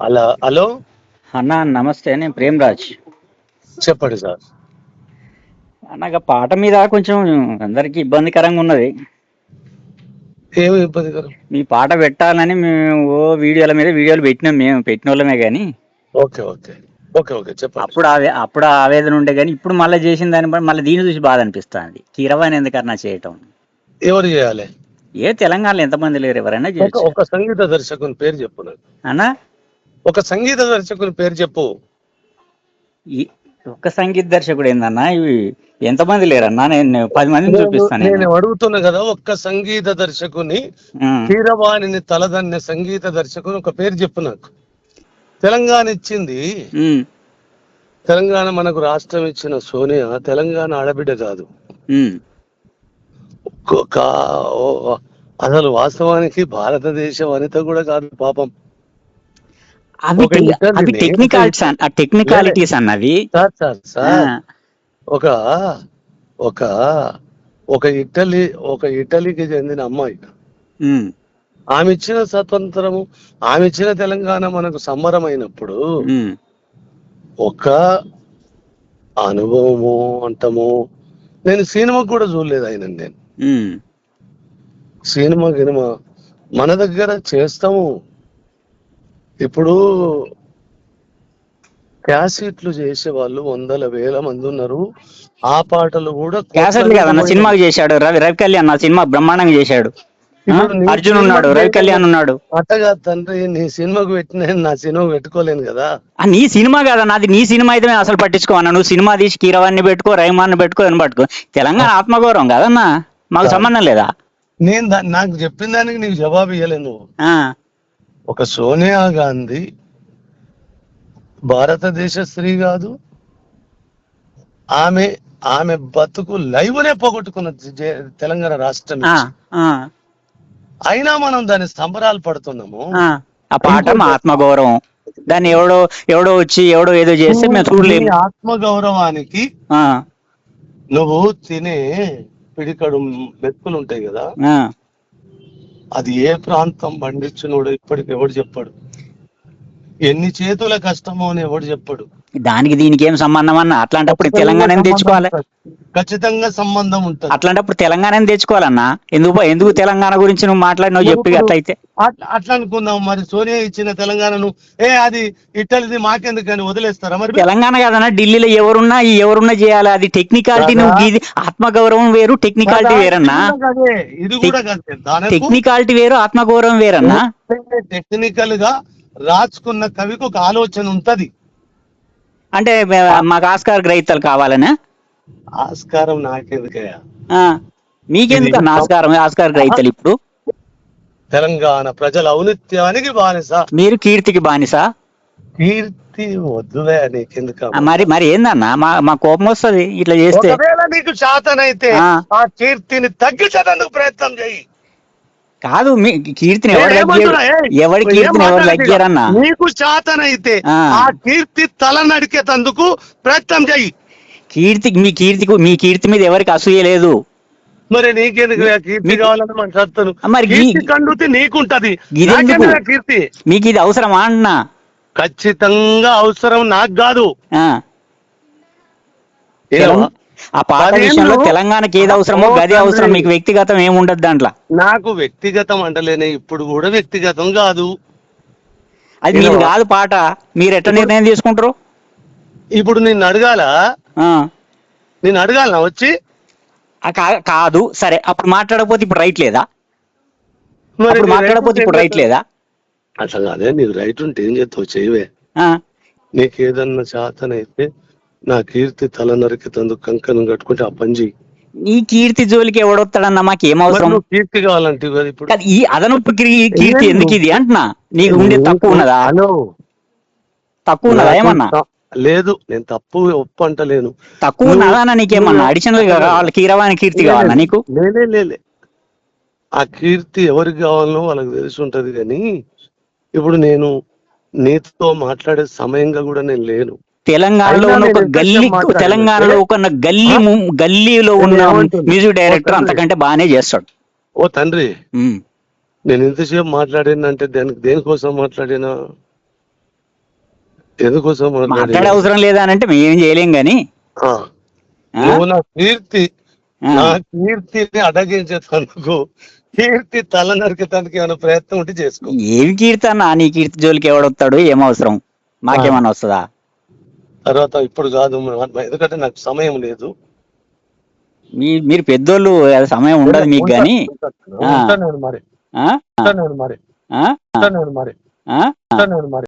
అలా హలో. అన్న నమస్తే నేను ప్రేమ్రాజ్. చెప్పండి సార్. అన్నగా పాట మీద కొంచెం అందరికి ఇబ్బందికరంగా ఉన్నది. ఏమి ఇబ్బందికరం? మీ పాట పెట్టాలని మేము ఓ వీడియోల మీద వీడియోలు పెట్టినాం మేము పెట్టిన వాళ్ళమే కానీ ఓకే ఓకే. ఓకే ఓకే చెప్పండి. అప్పుడు ఆవే అప్పుడు ఆవేదన ఉండే కానీ ఇప్పుడు మళ్ళీ చేసిన దాన్ని బట్టి మళ్ళీ దీన్ని చూసి బాధ అనిపిస్తుంది. కీరవాణి ఎందుకన్నా చేయటం? ఎవరు చేయాలి? ఏ తెలంగాణలో ఎంతమంది లేరు ఎవరైనా చేయొచ్చు. ఒక సంగీత దర్శకుని పేరు చెప్పు నాకు. అన్నా? ఒక సంగీత దర్శకుని పేరు చెప్పు ఈ ఒక్క సంగీత దర్శకుడు ఏందన్నా ఇవి ఎంతమంది లేరన్నా నేను పది మందిని చూపిస్తాను నేను నేను. అడుగుతున్నా కదా ఒక్క సంగీత దర్శకుని ఉమ్. కీరవాణిని తలదన్నే సంగీత దర్శకుని ఒక పేరు చెప్పు నాకు తెలంగాణ ఇచ్చింది. తెలంగాణ మనకు రాష్ట్రం ఇచ్చిన సోనియా తెలంగాణ ఆడబిడ్డ కాదు. ఒక అసలు వాస్తవానికి భారతదేశ వనిత కూడా కాదు పాపం అవి అవి టెక్నికాలిటీస్ టెక్నికాలిటీస్ అన్నవి సార్ సార్ సార్ ఒక ఒక ఒక ఇటలీ ఒక ఇటలీకి చెందిన అమ్మాయి. ఆమె ఇచ్చిన స్వతంత్రము ఆమె ఇచ్చిన తెలంగాణ మనకు సంబరమైనప్పుడు. ఒక అనుభవము అంటము నేను సినిమా కూడా చూడలేదు ఆయన నేను. సినిమా గినిమా మన దగ్గర చేస్తాము ఇప్పుడు క్యాసెట్లు చేసే వాళ్ళు వందల వేల మంది ఉన్నారు. ఆ పాటలు కూడా క్యాసెట్లు కదన్న సినిమాకి చేశాడు రవి. రవి కళ్యాణ్ ఆ సినిమా బ్రహ్మాండంగా చేశాడు. అర్జున్ ఉన్నాడు రవి కళ్యాణ్ ఉన్నాడు. అట్టగా తండ్రి నీ సినిమాకు పెట్టిన నా సినిమాకు పెట్టుకోలేను కదా. నీ సినిమా కదా నాది నీ సినిమా అయితే అసలు పట్టించుకోవన్నా నువ్వు సినిమా తీసి కీరవాన్ని పెట్టుకో రైమాన్ని పెట్టుకో అని పట్టుకో. తెలంగాణ ఆత్మగౌరవం కదన్నా మాకు సంబంధం లేదా? నేను నాకు చెప్పిన దానికి నీకు జవాబు ఇవ్వలేను నువ్వు ఒక సోనియా గాంధీ భారతదేశ స్త్రీ కాదు ఆమె ఆమె బతుకు లైవ్నే పోగొట్టుకున్న తెలంగాణ రాష్ట్రం అయినా మనం దాని సంబరాలు పడుతున్నాము. ఆ. పాట ఆత్మగౌరవం. దాన్ని ఎవడో ఎవడో వచ్చి ఎవడో ఏదో చేస్తే మేము చూడలేము. ఆత్మగౌరవానికి నువ్వు తినే పిడికడు మెతుకులు ఉంటాయి కదా. అది ఏ ప్రాంతం పండించినోడు ఇప్పటికి ఎవడు చెప్పాడు. ఎన్ని చేతుల కష్టమో అని ఎవడు చెప్పాడు. దానికి దీనికి ఏం సంబంధం అన్న? అట్లాంటప్పుడు తెలంగాణ తెచ్చుకోవాలి? ఖచ్చితంగా సంబంధం ఉంటుంది. అట్లాంటప్పుడు తెలంగాణ తెచ్చుకోవాలన్నా ఎందుకు ఎందుకు తెలంగాణ గురించి నువ్వు మాట్లాడినావు చెప్పి అట్లయితే? అట్లా అనుకుందాం మరి. సోనియా ఇచ్చిన తెలంగాణను ఏ అది ఇట్టలిది మాకెందుకని వదిలేస్తారా మరి? తెలంగాణ కాదన్నా ఢిల్లీలో ఎవరున్నా ఎవరున్నా చేయాలి. అది టెక్నికాలిటీ నువ్వు గీది ఆత్మగౌరవం వేరు టెక్నికాలిటీ వేరన్నా. ఇది కూడా ఇది టెక్నికాలిటీ వేరు ఆత్మగౌరవం వేరన్నా. టెక్నికల్గా రాసుకున్న కవికి ఒక ఆలోచన ఉంటది. అంటే మాకు ఆస్కార్ గ్రహీతలు కావాలనా? ఆస్కారం నాకెందుకయ్యా? మీకెందుకు ఆస్కారం ఆస్కార్ గ్రహీతలు ఇప్పుడు? తెలంగాణ ప్రజల ఔనిత్యానికి బానిస. మీరు కీర్తికి బానిసా? కీర్తి నీకెందుకు ఆ, మరి మరి ఏందన్నా? మా మా కోపం వస్తుంది ఇట్లా చేస్తే. నీకు శాతనైతే ఆ. కీర్తిని తగ్గించడానికి ప్రయత్నం చేయి. కాదు మీ కీర్తిని ఎవరు కీర్తిని ఎవరు? లగ్గారన్నా నీకు శాతనైతే ఆ. ఆ కీర్తి తల నడికేటందుకు ప్రయత్నం చేయి. కీర్తి మీ కీర్తికి మీ కీర్తి మీద ఎవరికి అసూయ లేదు. మరి నీకెందుకు కీర్తి కావాలని మన సత్తను? మరి కీర్తి కండుతి నీకుంటది. కీర్తి? మీకు ఇది అవసరమా అన్నా? ఖచ్చితంగా అవసరం నాకు కాదు. ఆ. పాట పదేళ్ళు- విషయంలో తెలంగాణకి ఏది అవసరమో గది అవసరం. మీకు వ్యక్తిగతం ఏముండదు దాంట్లో. నాకు వ్యక్తిగతం అంటలేనే ఇప్పుడు కూడా వ్యక్తిగతం కాదు. అది ఏమో? కాదు పాట. మీరు ఎట్లా నిర్ణయం తీసుకుంటారు? ఇప్పుడు నిన్ను అడగాల. నేను అడగాలనా వచ్చి? కాదు. సరే అప్పుడు మాట్లాడకపోతే ఇప్పుడు రైట్ లేదా? మరి నీ మాట్లాడకపోతే ఇప్పుడు రైట్ లేదా? అట్లా కాదే నీకు రైట్ ఉంటే ఏం చేస్తావు? చేయవే. నీకు ఏదన్నా శాతనైతే నా కీర్తి తల నరికితందుకు కంకణం కట్టుకుంటే ఆ పని చెయ్యి. నీ కీర్తి జోలికి ఎవడొస్తాడన్నా మాకు ఏం అవసరం? కీర్తి కావాలంటే ఇప్పుడు? ఈ అదనపు కీర్తి ఎందుకు ఇది అంటున్నా? నీకు ఉండే తక్కువ ఉన్నదా? హలో. తక్కువ ఉన్నదా ఏమన్నా? లేదు నేను తప్పు ఒప్పు అంటలేను తక్కువ నీకేమన్నా? అడిషనల్ కావాలి కీరవాణి కీర్తి కావాలా నీకు? లేలే లేలే ఆ కీర్తి ఎవరికి కావాలనో వాళ్ళకి తెలిసి ఉంటది కానీ ఇప్పుడు నేను నీతో మాట్లాడే సమయంగా కూడా నేను లేను. తెలంగాణలో ఉన్న ఒక గల్లీ తెలంగాణలో ఒక గల్లీ గల్లీలో ఉన్న? Music director. అంతకంటే బాగానే చేస్తాడు. ఓ తండ్రి. నేను ఎంతసేపు మాట్లాడినంటే దానికి దేనికోసం మాట్లాడినా? ఎందుకోసం మాట్లాడే అవసరం లేదా అని అంటే మేమేం చేయలేం గాని? నువ్వు నా కీర్తి. నా కీర్తిని అడగించేందుకు కీర్తి తల నరికేదానికి ఏమైనా ప్రయత్నం ఉంటే చేసుకో. ఏమి కీర్తి అన్న? నీ కీర్తి జోలికి ఎవడొస్తాడు ఏం అవసరం? మాకేమన్నా వస్తుందా? తర్వాత ఇప్పుడు కాదు ఎందుకంటే నాకు సమయం లేదు. మీ మీరు పెద్దోళ్ళు సమయం ఉండదు మీకు నేను మరి. మరి. మరి. మరి.